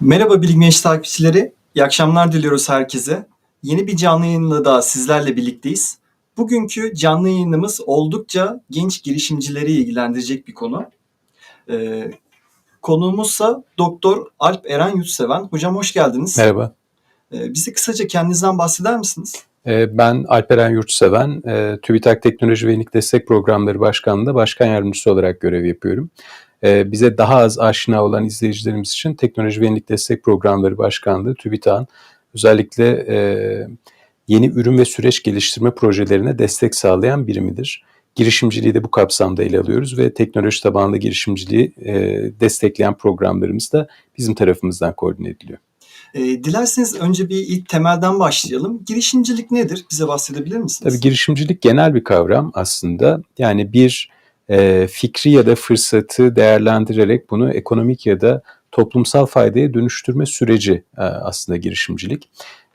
Merhaba Bilgi Genç takipçileri. İyi akşamlar diliyoruz herkese. Yeni bir canlı yayınla daha sizlerle birlikteyiz. Bugünkü canlı yayınımız oldukça genç girişimcileri ilgilendirecek bir konu. Ee, konuğumuzsa Doktor Alp Eren Yurtseven. Hocam hoş geldiniz. Merhaba. Ee, bize kısaca kendinizden bahseder misiniz? Ee, Ben Alperen Yurtseven, e, TÜBİTAK Teknoloji ve Yenilik Destek Programları Başkanlığı'nda başkan yardımcısı olarak görev yapıyorum. Ee, Bize daha az aşina olan izleyicilerimiz için Teknoloji ve Yenilik Destek Programları Başkanlığı TÜBİTAK'ın özellikle e, yeni ürün ve süreç geliştirme projelerine destek sağlayan birimidir. Girişimciliği de bu kapsamda ele alıyoruz ve teknoloji tabanlı girişimciliği e, destekleyen programlarımız da bizim tarafımızdan koordine ediliyor. Ee, dilerseniz önce bir ilk temelden başlayalım. Girişimcilik nedir? Bize bahsedebilir misiniz? Tabii girişimcilik genel bir kavram aslında. Yani bir e, fikri ya da fırsatı değerlendirerek bunu ekonomik ya da toplumsal faydaya dönüştürme süreci e, aslında girişimcilik.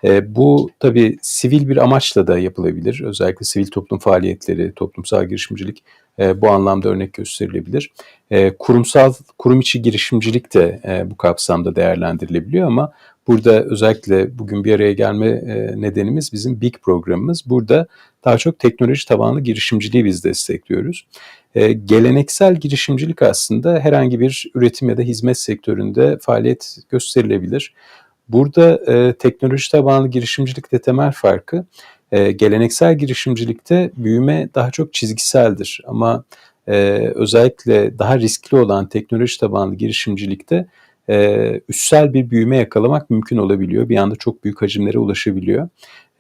E, bu tabii sivil bir amaçla da yapılabilir. Özellikle sivil toplum faaliyetleri, toplumsal girişimcilik e, bu anlamda örnek gösterilebilir. E, kurumsal, kurum içi girişimcilik de e, bu kapsamda değerlendirilebiliyor ama burada özellikle bugün bir araya gelme e, nedenimiz bizim BIG programımız. Burada daha çok teknoloji tabanlı girişimciliği biz destekliyoruz. E, geleneksel girişimcilik aslında herhangi bir üretim ya da hizmet sektöründe faaliyet gösterilebilir. Burada e, teknoloji tabanlı girişimcilikte temel farkı geleneksel girişimcilikte büyüme daha çok çizgiseldir ama özellikle daha riskli olan teknoloji tabanlı girişimcilikte e, üstsel bir büyüme yakalamak mümkün olabiliyor. Bir anda çok büyük hacimlere ulaşabiliyor.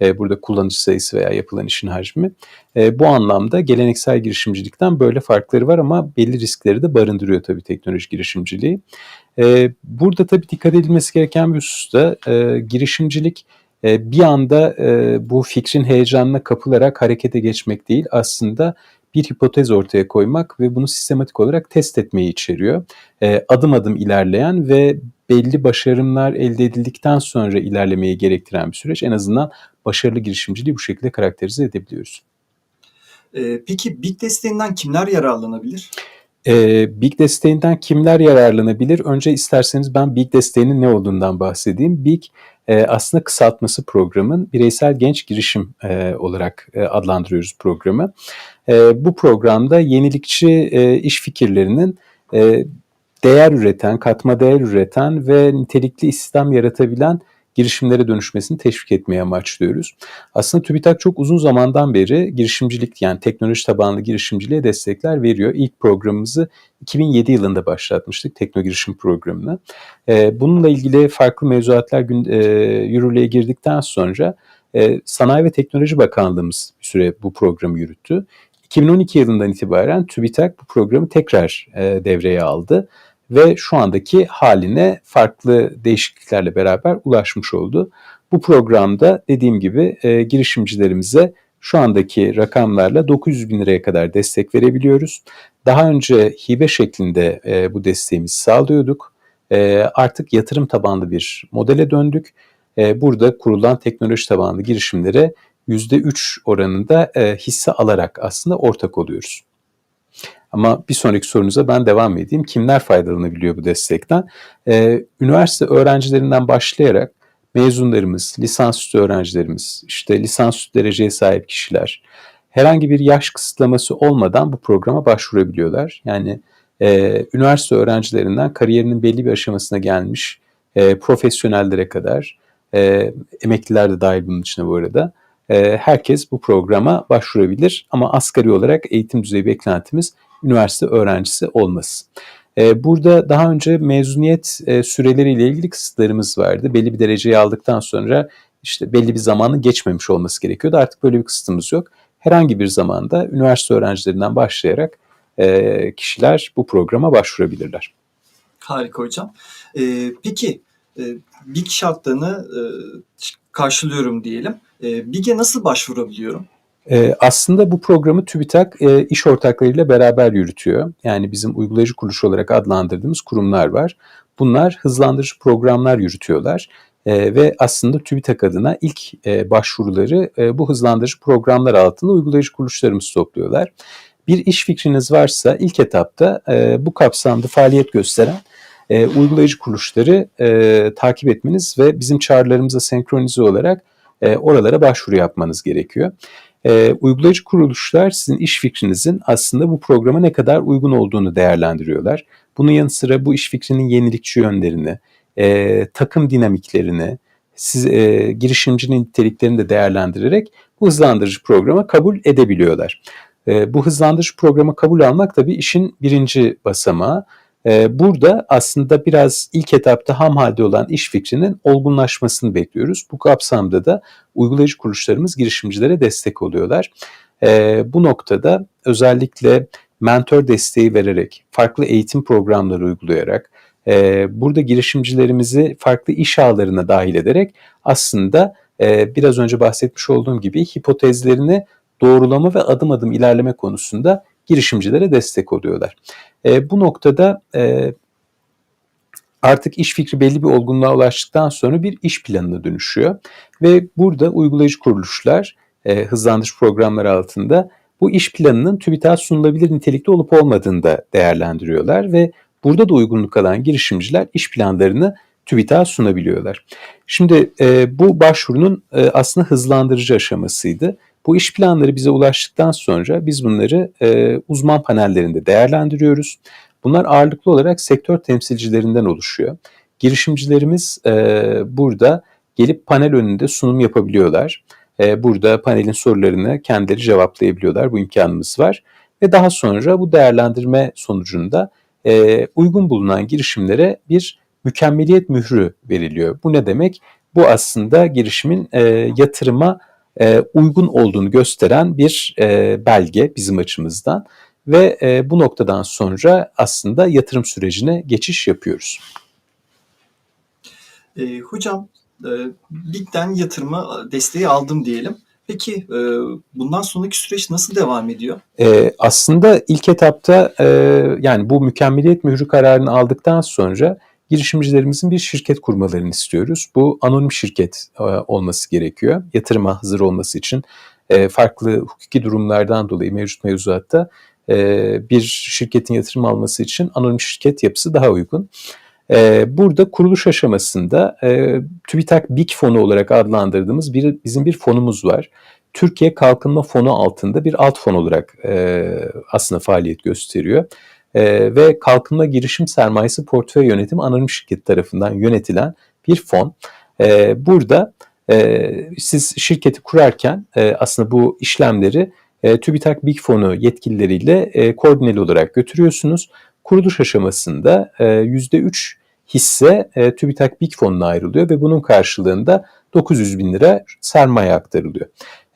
E, burada kullanıcı sayısı veya yapılan işin hacmi. E, bu anlamda geleneksel girişimcilikten böyle farkları var ama belli riskleri de barındırıyor tabii teknoloji girişimciliği. E, burada tabii dikkat edilmesi gereken bir hususta e, girişimcilik e, bir anda e, bu fikrin heyecanına kapılarak harekete geçmek değil aslında bir hipotez ortaya koymak ve bunu sistematik olarak test etmeyi içeriyor. E, adım adım ilerleyen ve belli başarımlar elde edildikten sonra ilerlemeyi gerektiren bir süreç. En azından başarılı girişimciliği bu şekilde karakterize edebiliyoruz. Ee, peki Big desteğinden kimler yararlanabilir? Ee, Big desteğinden kimler yararlanabilir? Önce isterseniz ben Big desteğinin ne olduğundan bahsedeyim. Big e, aslında kısaltması programın bireysel genç girişim e, olarak e, adlandırıyoruz programı. E, bu programda yenilikçi e, iş fikirlerinin e, değer üreten, katma değer üreten ve nitelikli istihdam yaratabilen girişimlere dönüşmesini teşvik etmeye amaçlıyoruz. Aslında TÜBİTAK çok uzun zamandan beri girişimcilik yani teknoloji tabanlı girişimciliğe destekler veriyor. İlk programımızı 2007 yılında başlatmıştık Tekno Girişim Programı'nı. Ee, bununla ilgili farklı mevzuatlar e, yürürlüğe girdikten sonra e, Sanayi ve Teknoloji Bakanlığımız bir süre bu programı yürüttü. 2012 yılından itibaren TÜBİTAK bu programı tekrar e, devreye aldı ve şu andaki haline farklı değişikliklerle beraber ulaşmış oldu. Bu programda dediğim gibi e, girişimcilerimize şu andaki rakamlarla 900 bin liraya kadar destek verebiliyoruz. Daha önce hibe şeklinde e, bu desteğimizi sağlıyorduk. E, artık yatırım tabanlı bir modele döndük. E, burada kurulan teknoloji tabanlı girişimlere %3 oranında e, hisse alarak aslında ortak oluyoruz. Ama bir sonraki sorunuza ben devam edeyim. Kimler faydalanabiliyor bu destekten? Ee, üniversite öğrencilerinden başlayarak mezunlarımız, lisansüstü öğrencilerimiz, işte lisansüstü dereceye sahip kişiler herhangi bir yaş kısıtlaması olmadan bu programa başvurabiliyorlar. Yani e, üniversite öğrencilerinden kariyerinin belli bir aşamasına gelmiş e, profesyonellere kadar, e, emekliler de dahil bunun içine bu arada, e, herkes bu programa başvurabilir. Ama asgari olarak eğitim düzeyi beklentimiz üniversite öğrencisi olması. Ee, burada daha önce mezuniyet e, süreleriyle ilgili kısıtlarımız vardı. Belli bir dereceyi aldıktan sonra işte belli bir zamanı geçmemiş olması gerekiyordu. Artık böyle bir kısıtımız yok. Herhangi bir zamanda üniversite öğrencilerinden başlayarak e, kişiler bu programa başvurabilirler. Harika hocam. Ee, peki e, BİG şartlarını e, karşılıyorum diyelim. E, BİG'e nasıl başvurabiliyorum? Ee, aslında bu programı TÜBİTAK e, iş ortaklarıyla beraber yürütüyor. Yani bizim uygulayıcı kuruluş olarak adlandırdığımız kurumlar var. Bunlar hızlandırıcı programlar yürütüyorlar. E, ve aslında TÜBİTAK adına ilk e, başvuruları e, bu hızlandırıcı programlar altında uygulayıcı kuruluşlarımız topluyorlar. bir iş fikriniz varsa ilk etapta e, bu kapsamda faaliyet gösteren e, uygulayıcı kuruluşları e, takip etmeniz ve bizim çağrılarımıza senkronize olarak e, oralara başvuru yapmanız gerekiyor. E, uygulayıcı kuruluşlar sizin iş fikrinizin aslında bu programa ne kadar uygun olduğunu değerlendiriyorlar. Bunun yanı sıra bu iş fikrinin yenilikçi yönlerini, e, takım dinamiklerini, siz, e, girişimcinin niteliklerini de değerlendirerek bu hızlandırıcı programa kabul edebiliyorlar. E, bu hızlandırıcı programa kabul almak tabii işin birinci basamağı. E, burada aslında biraz ilk etapta ham halde olan iş fikrinin olgunlaşmasını bekliyoruz. Bu kapsamda da uygulayıcı kuruluşlarımız girişimcilere destek oluyorlar. E, bu noktada özellikle mentor desteği vererek, farklı eğitim programları uygulayarak, e, burada girişimcilerimizi farklı iş ağlarına dahil ederek aslında e, biraz önce bahsetmiş olduğum gibi hipotezlerini doğrulama ve adım adım ilerleme konusunda girişimcilere destek oluyorlar. E, bu noktada e, artık iş fikri belli bir olgunluğa ulaştıktan sonra bir iş planına dönüşüyor. Ve burada uygulayıcı kuruluşlar e, hızlandırıcı programlar altında bu iş planının TÜBİTAK'a sunulabilir nitelikte olup olmadığını da değerlendiriyorlar ve burada da uygunluk alan girişimciler iş planlarını TÜBİTAK'a sunabiliyorlar. Şimdi e, bu başvurunun e, aslında hızlandırıcı aşamasıydı. Bu iş planları bize ulaştıktan sonra biz bunları e, uzman panellerinde değerlendiriyoruz. Bunlar ağırlıklı olarak sektör temsilcilerinden oluşuyor. Girişimcilerimiz e, burada gelip panel önünde sunum yapabiliyorlar. E, burada panelin sorularını kendileri cevaplayabiliyorlar. Bu imkanımız var. Ve daha sonra bu değerlendirme sonucunda e, uygun bulunan girişimlere bir mükemmeliyet mührü veriliyor. Bu ne demek? Bu aslında girişimin e, yatırıma e, uygun olduğunu gösteren bir e, belge bizim açımızdan ve e, bu noktadan sonra aslında yatırım sürecine geçiş yapıyoruz. E, hocam, e, BİG'den yatırıma desteği aldım diyelim. Peki e, bundan sonraki süreç nasıl devam ediyor? E, aslında ilk etapta e, yani bu mükemmeliyet mührü kararını aldıktan sonra girişimcilerimizin bir şirket kurmalarını istiyoruz. Bu anonim şirket e, olması gerekiyor. Yatırıma hazır olması için e, farklı hukuki durumlardan dolayı mevcut mevzuatta e, bir şirketin yatırım alması için anonim şirket yapısı daha uygun. Burada kuruluş aşamasında TÜBİTAK BİK fonu olarak adlandırdığımız bir, bizim bir fonumuz var. Türkiye Kalkınma Fonu altında bir alt fon olarak aslında faaliyet gösteriyor e, ve kalkınma girişim sermayesi portföy yönetimi anonim şirket tarafından yönetilen bir fon. E, burada e, siz şirketi kurarken e, aslında bu işlemleri e, TÜBİTAK BİK Fonu yetkilileriyle e, koordineli olarak götürüyorsunuz. Kuruluş aşamasında e, %3 hisse e, TÜBİTAK BİK Fonu'na ayrılıyor ve bunun karşılığında 900 bin lira sermaye aktarılıyor.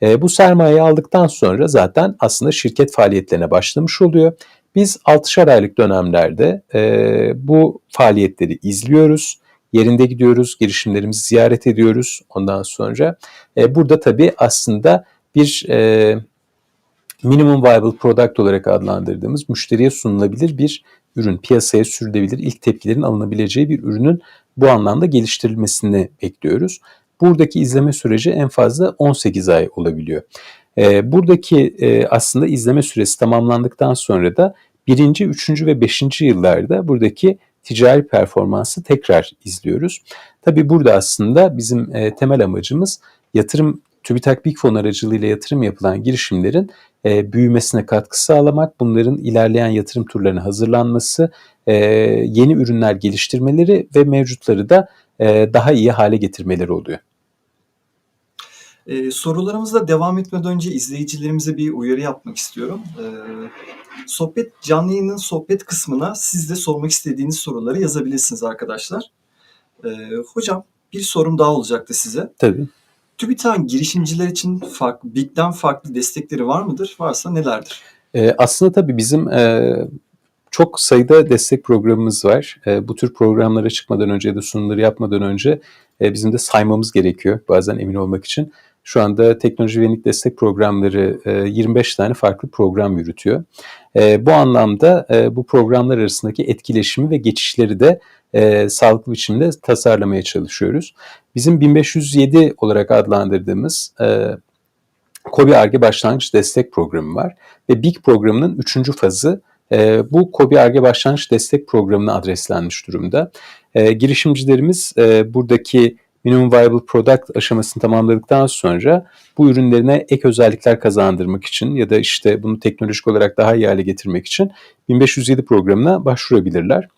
E, bu sermayeyi aldıktan sonra zaten aslında şirket faaliyetlerine başlamış oluyor. Biz 6'şar aylık dönemlerde e, bu faaliyetleri izliyoruz. Yerinde gidiyoruz, girişimlerimizi ziyaret ediyoruz ondan sonra. E, burada tabii aslında bir e, minimum viable product olarak adlandırdığımız müşteriye sunulabilir bir ürün, piyasaya sürülebilir, ilk tepkilerin alınabileceği bir ürünün bu anlamda geliştirilmesini bekliyoruz. Buradaki izleme süreci en fazla 18 ay olabiliyor. E, buradaki e, aslında izleme süresi tamamlandıktan sonra da birinci, üçüncü ve beşinci yıllarda buradaki ticari performansı tekrar izliyoruz. Tabi burada aslında bizim e, temel amacımız yatırım TÜBİTAK Big Fon aracılığıyla yatırım yapılan girişimlerin e, büyümesine katkı sağlamak, bunların ilerleyen yatırım turlarına hazırlanması, e, yeni ürünler geliştirmeleri ve mevcutları da e, daha iyi hale getirmeleri oluyor. Ee, sorularımızla devam etmeden önce izleyicilerimize bir uyarı yapmak istiyorum. Ee, sohbet canlı yayının sohbet kısmına siz de sormak istediğiniz soruları yazabilirsiniz arkadaşlar. Ee, hocam bir sorum daha olacaktı size. Tabii. TÜBİTAK'ın girişimciler için farklı, BİG'den farklı destekleri var mıdır? Varsa nelerdir? Ee, aslında tabii bizim e, çok sayıda destek programımız var. E, bu tür programlara çıkmadan önce ya da sunumları yapmadan önce e, bizim de saymamız gerekiyor bazen emin olmak için. Şu anda teknoloji ve destek programları 25 e, tane farklı program yürütüyor. E, bu anlamda e, bu programlar arasındaki etkileşimi ve geçişleri de sağlıklı biçimde tasarlamaya çalışıyoruz. Bizim 1507 olarak adlandırdığımız KOBİ ARGE Başlangıç Destek Programı var ve BİK programının üçüncü fazı e, bu KOBİ ARGE Başlangıç Destek Programı'na adreslenmiş durumda. E, girişimcilerimiz e, buradaki Minimum Viable Product aşamasını tamamladıktan sonra bu ürünlerine ek özellikler kazandırmak için ya da işte bunu teknolojik olarak daha iyi hale getirmek için 1507 programına başvurabilirler.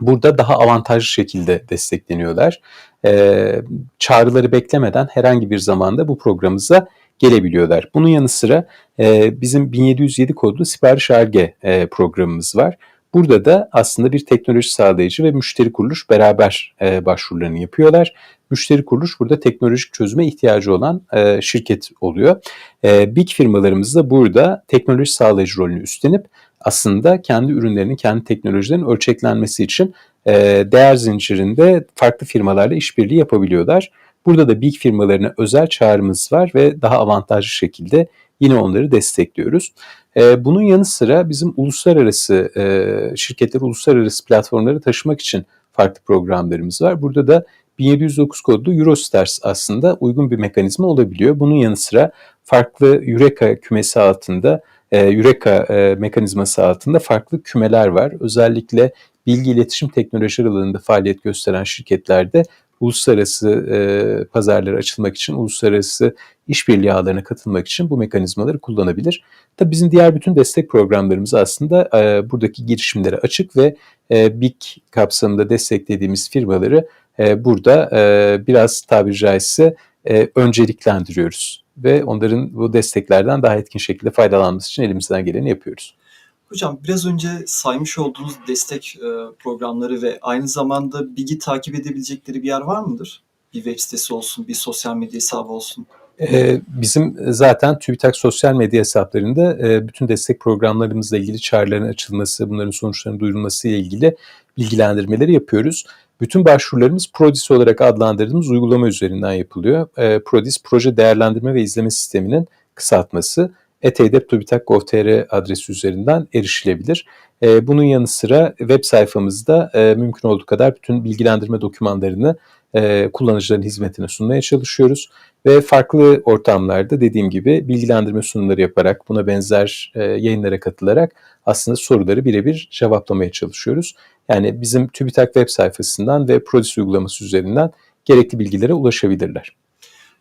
Burada daha avantajlı şekilde destekleniyorlar. Ee, çağrıları beklemeden herhangi bir zamanda bu programımıza gelebiliyorlar. Bunun yanı sıra e, bizim 1707 kodlu sipariş arge e, programımız var. Burada da aslında bir teknoloji sağlayıcı ve müşteri kuruluş beraber e, başvurularını yapıyorlar. Müşteri kuruluş burada teknolojik çözüme ihtiyacı olan e, şirket oluyor. E, Big firmalarımız da burada teknoloji sağlayıcı rolünü üstlenip aslında kendi ürünlerinin, kendi teknolojilerin ölçeklenmesi için e, değer zincirinde farklı firmalarla işbirliği yapabiliyorlar. Burada da big firmalarına özel çağrımız var ve daha avantajlı şekilde yine onları destekliyoruz. E, bunun yanı sıra bizim uluslararası e, şirketleri uluslararası platformları taşımak için farklı programlarımız var. Burada da 1709 kodlu Eurostars aslında uygun bir mekanizma olabiliyor. Bunun yanı sıra farklı Eureka kümesi altında, e, Eureka e, mekanizması altında farklı kümeler var. Özellikle bilgi iletişim teknolojileri alanında faaliyet gösteren şirketlerde uluslararası e, pazarlara açılmak için, uluslararası işbirliği ağlarına katılmak için bu mekanizmaları kullanabilir. Tabii bizim diğer bütün destek programlarımız aslında e, buradaki girişimlere açık ve e, BİK kapsamında desteklediğimiz firmaları e, burada e, biraz tabiri caizse e, önceliklendiriyoruz ve onların bu desteklerden daha etkin şekilde faydalanması için elimizden geleni yapıyoruz. Hocam biraz önce saymış olduğunuz destek e, programları ve aynı zamanda Big'i takip edebilecekleri bir yer var mıdır? Bir web sitesi olsun, bir sosyal medya hesabı olsun. Ee, bizim zaten TÜBİTAK sosyal medya hesaplarında e, bütün destek programlarımızla ilgili çağrıların açılması, bunların sonuçlarının duyurulması ile ilgili bilgilendirmeleri yapıyoruz. Bütün başvurularımız PRODIS olarak adlandırdığımız uygulama üzerinden yapılıyor. E, PRODIS, Proje Değerlendirme ve İzleme Sistemi'nin kısaltması. eteydep.tubitak.gov.tr adresi üzerinden erişilebilir. E, bunun yanı sıra web sayfamızda e, mümkün olduğu kadar bütün bilgilendirme dokümanlarını e, kullanıcıların hizmetine sunmaya çalışıyoruz. Ve farklı ortamlarda dediğim gibi bilgilendirme sunumları yaparak, buna benzer e, yayınlara katılarak aslında soruları birebir cevaplamaya çalışıyoruz. Yani bizim TÜBİTAK web sayfasından ve Prodis uygulaması üzerinden gerekli bilgilere ulaşabilirler.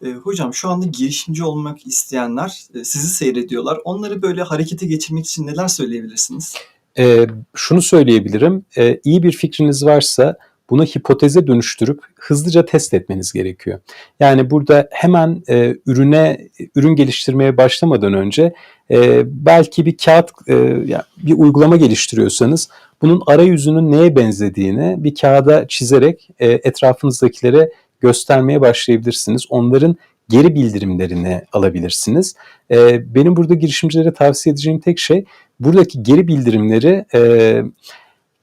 E, hocam şu anda girişimci olmak isteyenler e, sizi seyrediyorlar. Onları böyle harekete geçirmek için neler söyleyebilirsiniz? E, şunu söyleyebilirim, e, iyi bir fikriniz varsa bunu hipoteze dönüştürüp hızlıca test etmeniz gerekiyor. Yani burada hemen e, ürüne ürün geliştirmeye başlamadan önce e, belki bir kağıt e, bir uygulama geliştiriyorsanız bunun arayüzünün neye benzediğini bir kağıda çizerek e, etrafınızdakilere göstermeye başlayabilirsiniz. Onların geri bildirimlerini alabilirsiniz. E, benim burada girişimcilere tavsiye edeceğim tek şey buradaki geri bildirimleri e,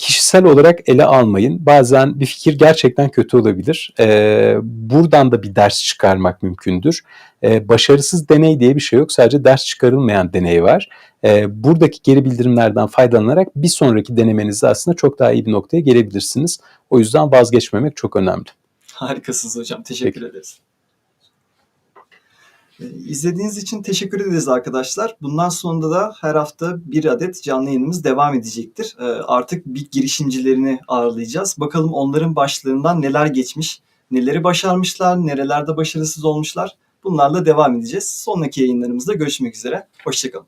kişisel olarak ele almayın. Bazen bir fikir gerçekten kötü olabilir. Ee, buradan da bir ders çıkarmak mümkündür. Ee, başarısız deney diye bir şey yok. Sadece ders çıkarılmayan deney var. Ee, buradaki geri bildirimlerden faydalanarak bir sonraki denemenizde aslında çok daha iyi bir noktaya gelebilirsiniz. O yüzden vazgeçmemek çok önemli. Harikasınız hocam. Teşekkür Peki. ederiz. E, İzlediğiniz için teşekkür ederiz arkadaşlar. Bundan sonra da her hafta bir adet canlı yayınımız devam edecektir. E, Artık bir girişimcilerini ağırlayacağız. Bakalım onların başlarından neler geçmiş, neleri başarmışlar, nerelerde başarısız olmuşlar. Bunlarla devam edeceğiz. Sonraki yayınlarımızda görüşmek üzere. Hoşçakalın.